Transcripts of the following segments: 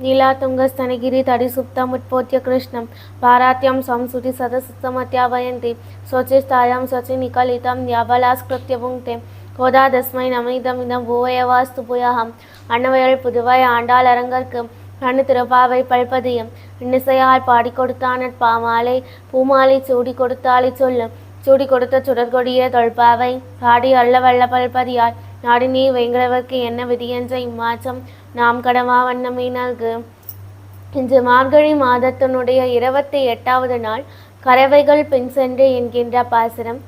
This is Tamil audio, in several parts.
నీలాతుంగ స్తనగిరి తడి உட்போத்திய ముట్పోత్య பாராத்தியம் భారాత్యం సంసుటి సదసుత్తమత్యావయంతి శోచిస్తాయాం శచి నికలితం యవలాస్కృత్య భుంక్తే கோதா தஸ்மை நமிதமிதம் பூவயவாஸ்து புயகம் அன்னவையல் புதுவை ஆண்டாள் அரங்கற்கு கண்ணு திருப்பாவை பல்பதியம் இன்னிசையால் பாடி கொடுத்தான பாமாலை பூமாலை சூடி கொடுத்தாலே சொல்லும் சூடி கொடுத்த சுடர்கொடியே தொல்பாவை பாடி அல்ல வல்ல பல்பதியாய் நாடி வெங்கடவர்க்கு என்ன விதியென்ற இம்மாச்சம் நாம் கடவா வண்ணமே நல்கு இன்று மார்கழி மாதத்தினுடைய இருபத்தி எட்டாவது நாள் கறவைகள் பின் சென்று என்கின்ற பாசுரம்.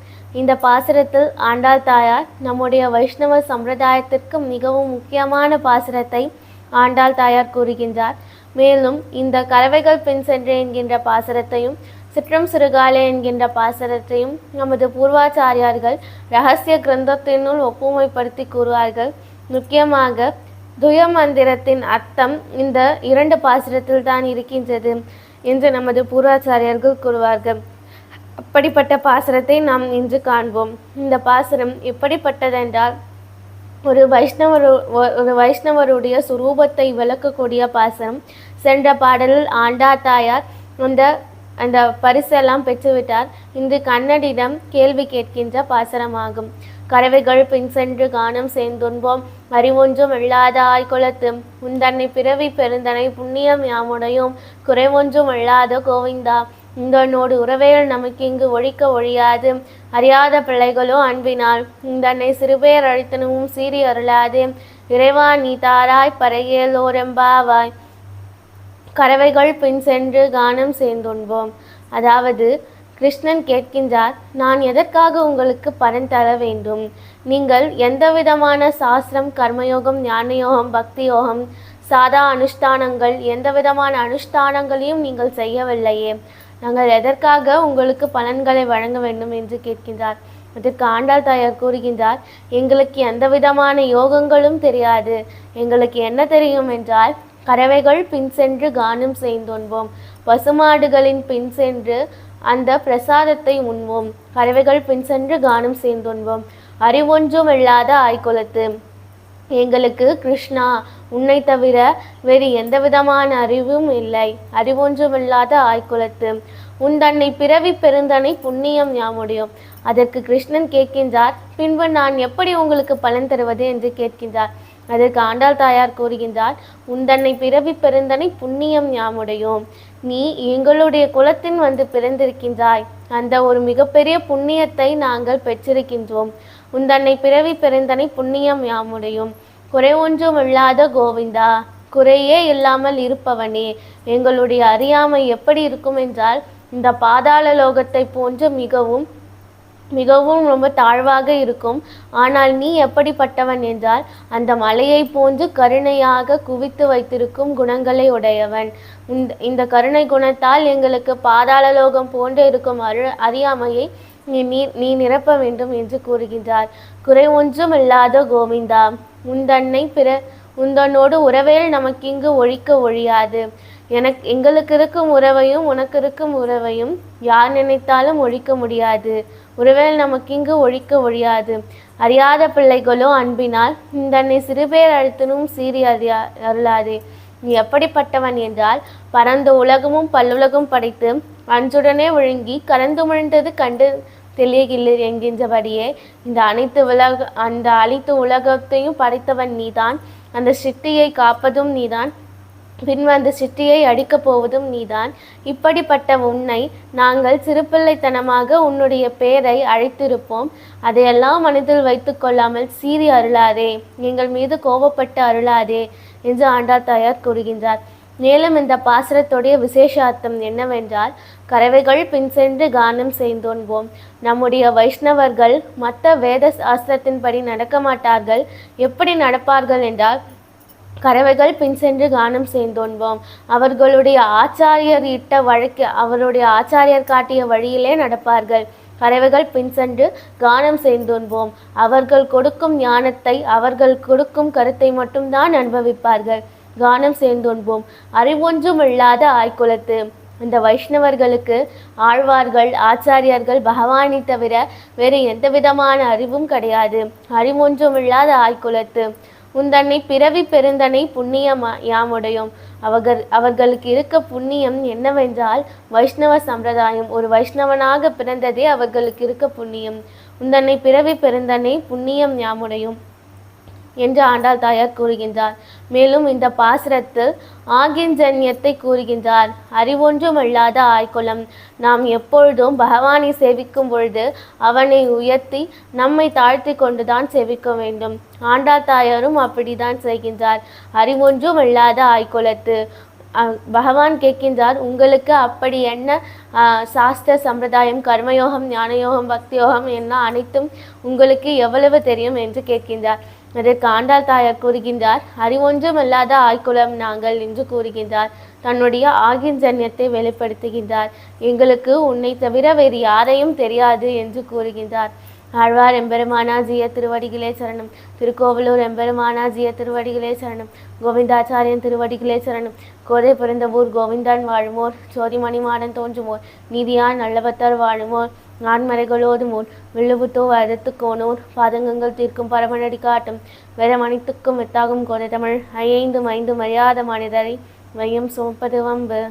இந்த பாசுரத்தில் ஆண்டாள் தாயார் நம்முடைய வைஷ்ணவ சம்பிரதாயத்திற்கு மிகவும் முக்கியமான பாசுரத்தை ஆண்டாள் தாயார் கூறுகின்றார். மேலும் இந்த கறவைகள் பின் சென்று என்கின்ற பாசுரத்தையும் சிற்றம் சிறுகாலே என்கின்ற பாசுரத்தையும் நமது பூர்வாச்சாரியார்கள் ரகசிய கிரந்தத்தினுள் ஒப்புமைப்படுத்தி கூறுவார்கள். முக்கியமாக துயமந்திரத்தின் அர்த்தம் இந்த இரண்டு பாசுரத்தில் தான் இருக்கின்றது என்று நமது பூர்வாச்சாரியர்கள் கூறுவார்கள். அப்படிப்பட்ட பாசுரத்தை நாம் இன்று காண்போம். இந்த பாசுரம் எப்படிப்பட்டதென்றால் ஒரு வைஷ்ணவர் ஒரு வைஷ்ணவருடைய சுரூபத்தை விளக்கக்கூடிய பாசுரம். சென்ற பாடலில் ஆண்டா தாயார் அந்த அந்த பரிசெல்லாம் பெற்றுவிட்டார். இன்று கண்ணனிடம் கேள்வி கேட்கின்ற பாசரமாகும். கறவைகள் பின் சென்று கானம் சேர்ந்துன்போம் அறிவொன்றும் இல்லாத ஆய்குலத்து உந்தன்னை பிறவி பெருந்தனை புண்ணியம் யாமுடையும். குறைவொன்றும் இல்லாத கோவிந்தா உந்தன்னோடு உறவேல் நமக்கு இங்கு ஒழிக்க ஒழியாது. அறியாத பிள்ளைகளோ அன்பினால் உந்தன்னை சிறுபேர் அழித்தனவும் சீறி அருளாது. இறைவா நீ தாராய் பறையேலோரெம்பாவாய். கறவைகள் பின் சென்று கானம் சேர்ந்துண்போம். அதாவது கிருஷ்ணன் கேட்கின்றார் நான் எதற்காக உங்களுக்கு பலன் தர வேண்டும்? நீங்கள் எந்த விதமான சாஸ்திரம் கர்மயோகம் ஞானயோகம் பக்தி யோகம் சாதா அனுஷ்டானங்கள் எந்த விதமான அனுஷ்டானங்களையும் நீங்கள் செய்யவில்லையே. நாங்கள் எதற்காக உங்களுக்கு பலன்களை வழங்க வேண்டும்? என்று கேட்கின்றார். அதற்கு ஆண்டாள் தாயார் கூறுகின்றார் எங்களுக்கு எந்த விதமான யோகங்களும் தெரியாது. எங்களுக்கு என்ன தெரியும் என்றால் கறவைகள் பின் சென்று கானம் செய்தோன்போம். பசுமாடுகளின் பின் சென்று அந்த பிரசாதத்தை உண்வோம் கறவைகள் பின் சென்று கானம் சேர்ந்துண்வோம் அறிவொன்றும் இல்லாத ஆய்குலத்து எங்களுக்கு கிருஷ்ணா உன்னை தவிர வேறு எந்த விதமான அறிவும் இல்லை. அறிவொன்றும் இல்லாத ஆய்குலத்து உன் தன்னை பிறவி பெருந்தனை புண்ணியம் யாமுடியும் அதற்கு கிருஷ்ணன் கேட்கின்றார் பின்பு நான் எப்படி உங்களுக்கு பலன் தருவது என்று கேட்கின்றார். அதற்கு ஆண்டாள் தாயார் கூறுகின்றார் உந்தன்னை பிறவி பெருந்தனை புண்ணியம் யாமுடையோம். நீ எங்களுடைய குலத்தின் வந்து பிறந்திருக்கின்றாய். அந்த ஒரு மிகப்பெரிய புண்ணியத்தை நாங்கள் பெற்றிருக்கின்றோம். உந்தன்னை பிறவி பெருந்தனை புண்ணியம் யாமுடையும். குறை ஒன்றும் இல்லாத கோவிந்தா குறையே இல்லாமல் இருப்பவனே எங்களுடைய அறியாமை எப்படி இருக்கும் என்றால் இந்த பாதாள லோகத்தை போன்று மிகவும் மிகவும் ரொம்ப தாழ்வாக இருக்கும். ஆனால் நீ எப்படிப்பட்டவன் என்றால் அந்த மலையை போன்று கருணையாக குவித்து வைத்திருக்கும் குணங்களை உடையவன். இந்த இந்த கருணை குணத்தால் எங்களுக்கு பாதாள லோகம் போன்று இருக்கும் அரு அறியாமையை நீ நீ நீ நிரப்ப வேண்டும் என்று கூறுகின்றார். குறை ஒன்றும் இல்லாத கோவிந்தா உந்தன்னை பிற உந்தனோடு உறவேல் நமக்கிங்கு ஒழிக்க ஒழியாது. எனக்கு எங்களுக்கு இருக்கும் உறவையும் உனக்கு இருக்கும் உறவையும் யார் நினைத்தாலும் ஒழிக்க முடியாது. உறவேல் நமக்கிங்கு ஒழிக்க ஒழியாது. அறியாத பிள்ளைகளோ அன்பினால் இந்தன்னை சிறுபேர் அழுத்தனும் சீறி அறியா அருளாதே. நீ எப்படிப்பட்டவன் என்றால் பரந்த உலகமும் பல்லுலகும் படைத்து அன்றுடனே கலந்து முழுந்தது கண்டு தெளியகில்லை என்கின்றபடியே இந்த அனைத்து உலக அந்த அனைத்து உலகத்தையும் படைத்தவன் நீதான். அந்த சிட்டியை காப்பதும் நீதான். பின் வந்து சிட்டியை அடிக்கப் போவதும் நீதான். இப்படிப்பட்ட உன்னை நாங்கள் சிறுபிள்ளைத்தனமாக உன்னுடைய பேரை அழைத்திருப்போம். அதையெல்லாம் மனதில் வைத்து கொள்ளாமல் சீறி அருளாதே. எங்கள் மீது கோபப்பட்டு அருளாதே என்று ஆண்டாள் தாயார் கூறுகின்றார். மேலும் இந்த பாசுரத்துடைய விசேஷார்த்தம் என்னவென்றால் கறவைகள் பின் சென்று கானம் செய்தோன்போம் நம்முடைய வைஷ்ணவர்கள் மற்ற வேத சாஸ்திரத்தின்படி நடக்க மாட்டார்கள். எப்படி நடப்பார்கள் என்றால் கறவைகள் பின் சென்று கானம் செய்தோன்போம் அவர்களுடைய ஆச்சாரியர் இட்ட வழக்கு அவருடைய ஆச்சாரியர் காட்டிய வழியிலே நடப்பார்கள். கறவைகள் பின் சென்று கானம் செய்தோன்போம் அவர்கள் கொடுக்கும் ஞானத்தை அவர்கள் கொடுக்கும் கருத்தை மட்டும்தான் அனுபவிப்பார்கள். கானம் சேர்ந்தோன்போம் அறிவொன்றும் இல்லாத ஆய்குலத்து. இந்த வைஷ்ணவர்களுக்கு ஆழ்வார்கள் ஆச்சாரியர்கள் பகவானை தவிர வேறு எந்த விதமான அறிவும் கிடையாது. அறிவொன்றும் இல்லாத ஆய்குலத்து. உந்தன்னை பிறவி பெருந்தனை புண்ணியம் யாமுடையும். அவர்கள் அவர்களுக்கு இருக்க புண்ணியம் என்னவென்றால் வைஷ்ணவ சம்பிரதாயம். ஒரு வைஷ்ணவனாக பிறந்ததே அவர்களுக்கு இருக்க புண்ணியம். உந்தன்னை பிறவி பெருந்தனை புண்ணியம் யாமுடையும். என்று ஆண்டாள் தாயார் கூறுகின்றார். மேலும் இந்த பாசுரத்தில் ஆகிஞ்சன்யத்தை கூறுகின்றார். அறிவொன்றும் இல்லாத ஆய்குலம். நாம் எப்பொழுதும் பகவானை சேவிக்கும் பொழுது அவனை உயர்த்தி நம்மை தாழ்த்தி கொண்டுதான் சேவிக்க வேண்டும். ஆண்டாள் தாயாரும் அப்படிதான் செய்கின்றார். அறிவொன்றும் இல்லாத ஆய்குலத்து. அஹ் பகவான் கேட்கின்றார் உங்களுக்கு அப்படி என்ன அஹ், சாஸ்திர சம்பிரதாயம் கர்மயோகம் ஞானயோகம் பக்தியோகம் என்ன அனைத்தும் உங்களுக்கு எவ்வளவு தெரியும்? என்று கேட்கின்றார். அதற்கு ஆண்டாள் தாயார் கூறுகின்றார் அறிவொன்றும் இல்லாத ஆய்குலம் நாங்கள் என்று கூறுகின்றார். தன்னுடைய ஆகிஞ்சன்யத்தை வெளிப்படுத்துகின்றார். எங்களுக்கு உன்னை தவிர வேறு யாரையும் தெரியாது என்று கூறுகின்றார். ஆழ்வார் எம்பெருமானாஜிய திருவடிகளே சரணம். திருக்கோவலூர் எம்பெருமானாஜிய திருவடிகளே சரணம். கோவிந்தாச்சாரியன் திருவடிகளே சரணம். கோதை பிறந்தவூர் கோவிந்தான் வாழுமோர். சோதிமணி மாடன் தோன்றுமோர். நீதியான் நல்லவத்தார் வாழுமோர். நான்மறைகளோதுமோர் வில்லுபுத்தோ வருத்துக்கோனோர் பாதங்கங்கள் தீர்க்கும் பரமநடி காட்டும். வெறமணித்துக்கும் எத்தாகும் கோதை தமிழ். ஐந்து ஐந்து மரியாத மனிதரை வையம் சோப்பது வம்பு.